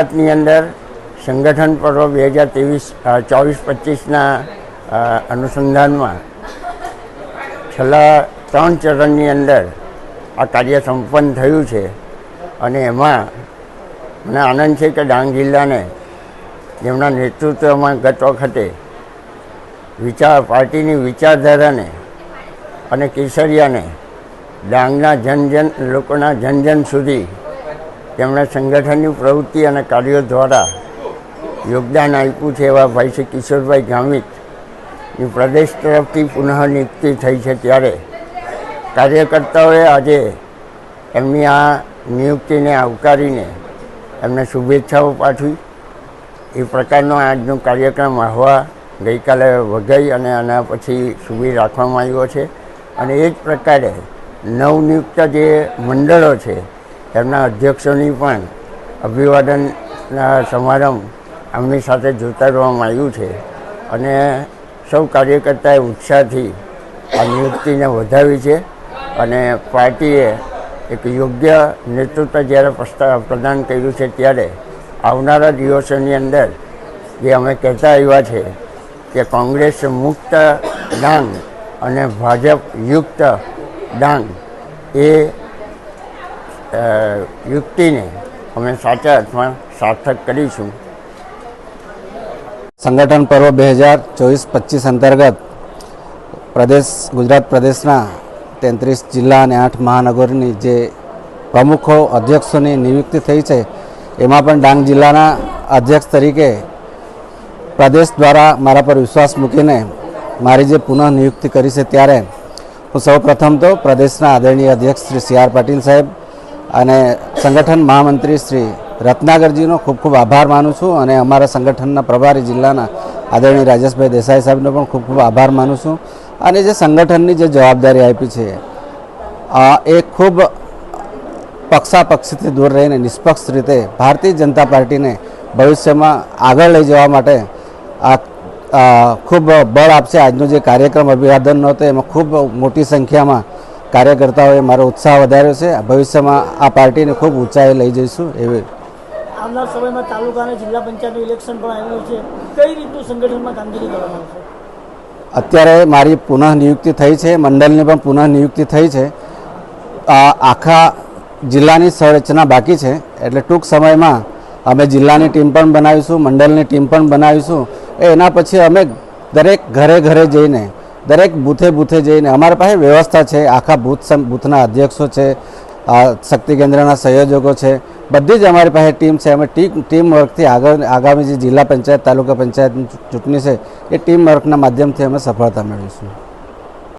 વાતની અંદર સંગઠન પર્વ બે હજાર ત્રેવીસ ચોવીસ પચીસના અનુસંધાનમાં છેલ્લા ત્રણ ચરણની અંદર આ કાર્ય સંપન્ન થયું છે અને એમાં મને આનંદ છે કે ડાંગ જિલ્લાને જેમના નેતૃત્વમાં ગત વખતે વિચાર, પાર્ટીની વિચારધારાને અને કેસરિયાને ડાંગના જન જન, લોકોના જન જન સુધી તેમણે સંગઠનની પ્રવૃત્તિ અને કાર્યો દ્વારા યોગદાન આપ્યું છે એવા ભાઈ શ્રી કિશોરભાઈ ગામિતની પ્રદેશ તરફથી પુનઃ નિયુક્તિ થઈ છે ત્યારે કાર્યકર્તાઓએ આજે એમની આ નિયુક્તિને આવકારીને એમને શુભેચ્છાઓ પાઠવી. એ પ્રકારનો આજનો કાર્યક્રમ આહવા ગઈકાલે વઘઈ અને આના પછી શિબિર રાખવામાં આવ્યો છે. અને એ જ પ્રકારે નવનિયુક્ત જે મંડળો છે એમના અધ્યક્ષોની પણ અભિવાદનના સમારંભ આમની સાથે જોતાડવામાં આવ્યું છે. અને સૌ કાર્યકર્તાએ ઉત્સાહથી આ નિયુક્તિને વધાવી છે. અને પાર્ટીએ એક યોગ્ય નેતૃત્વ જ્યારે પ્રસ્તાવ પ્રદાન કર્યું છે ત્યારે આવનારા દિવસોની અંદર જે અમે કહેતા આવ્યા છે કે કોંગ્રેસ મુક્ત ડાંગ અને ભાજપ યુક્ત ડાંગ એ યુક્તિને અમે સાચા અર્થમાં સાર્થક કરીશું. સંગઠન પર્વ બે હજાર ચોવીસ પચીસ અંતર્ગત પ્રદેશ, ગુજરાત પ્રદેશના તેત્રીસ જિલ્લા અને આઠ મહાનગરોની જે પ્રમુખો અધ્યક્ષોની નિયુક્તિ થઈ છે, એમાં પણ ડાંગ જિલ્લાના અધ્યક્ષ તરીકે પ્રદેશ દ્વારા મારા પર વિશ્વાસ મૂકીને મારી જે પુનઃ નિયુક્તિ કરી છે ત્યારે હું સૌ પ્રથમ તો પ્રદેશના આદરણીય અધ્યક્ષ શ્રી સી આર પાટીલ સાહેબ અને સંગઠન મહામંત્રી શ્રી રત્નાગરજીનો ખૂબ ખૂબ આભાર માનું છું અને અમારા સંગઠનના પ્રભારી જિલ્લાના આદરણીય રાજેશભાઈ દેસાઈ સાહેબનો પણ ખૂબ ખૂબ આભાર માનું છું. અને જે સંગઠનની જે જવાબદારી આપી છે એ ખૂબ પક્ષાપક્ષથી દૂર રહીને નિષ્પક્ષ રીતે ભારતીય જનતા પાર્ટીને ભવિષ્યમાં આગળ લઈ જવા માટે આ ખૂબ બળ આપશે. આજનો જે કાર્યક્રમ અભિવાદનનો હતો, એમાં ખૂબ મોટી સંખ્યામાં કાર્યકર્તાઓએ મારો ઉત્સાહ વધાર્યો છે. ભવિષ્યમાં આ પાર્ટીને ખૂબ ઊંચાઈ લઈ જઈશું એવી આવનાર સમયમાં તાલુકાના જિલ્લા પંચાયતનું ઇલેક્શન પણ આવ્યું છે. કઈ રીતનું સંગઠનમાં કામગીરી કરવામાં આવશે અત્યારે મારી પુનઃ નિયુક્તિ થઈ છે. મંડળની પણ પુનઃ નિયુક્તિ થઈ છે. આ આખા જિલ્લાની સંરચના બાકી છે. એટલે ટૂંક સમયમાં અમે જિલ્લાની ટીમ પણ બનાવીશું મંડળની ટીમ પણ બનાવીશું. એના પછી અમે દરેક ઘરે ઘરે જઈને દરેક બૂથે બૂથે જઈને અમારી પાસે વ્યવસ્થા છે, આખા બૂથ બૂથના અધ્યક્ષો છે, આ શક્તિ કેન્દ્રના સંયોજકો છે, બધી જ અમારી પાસે ટીમ છે. અમે ટીમ ટીમ વર્કથી આગળ, આગામી જે જિલ્લા પંચાયત, તાલુકા પંચાયતની ચૂંટણી છે, એ ટીમ વર્કના માધ્યમથી અમે સફળતા મેળવીશું.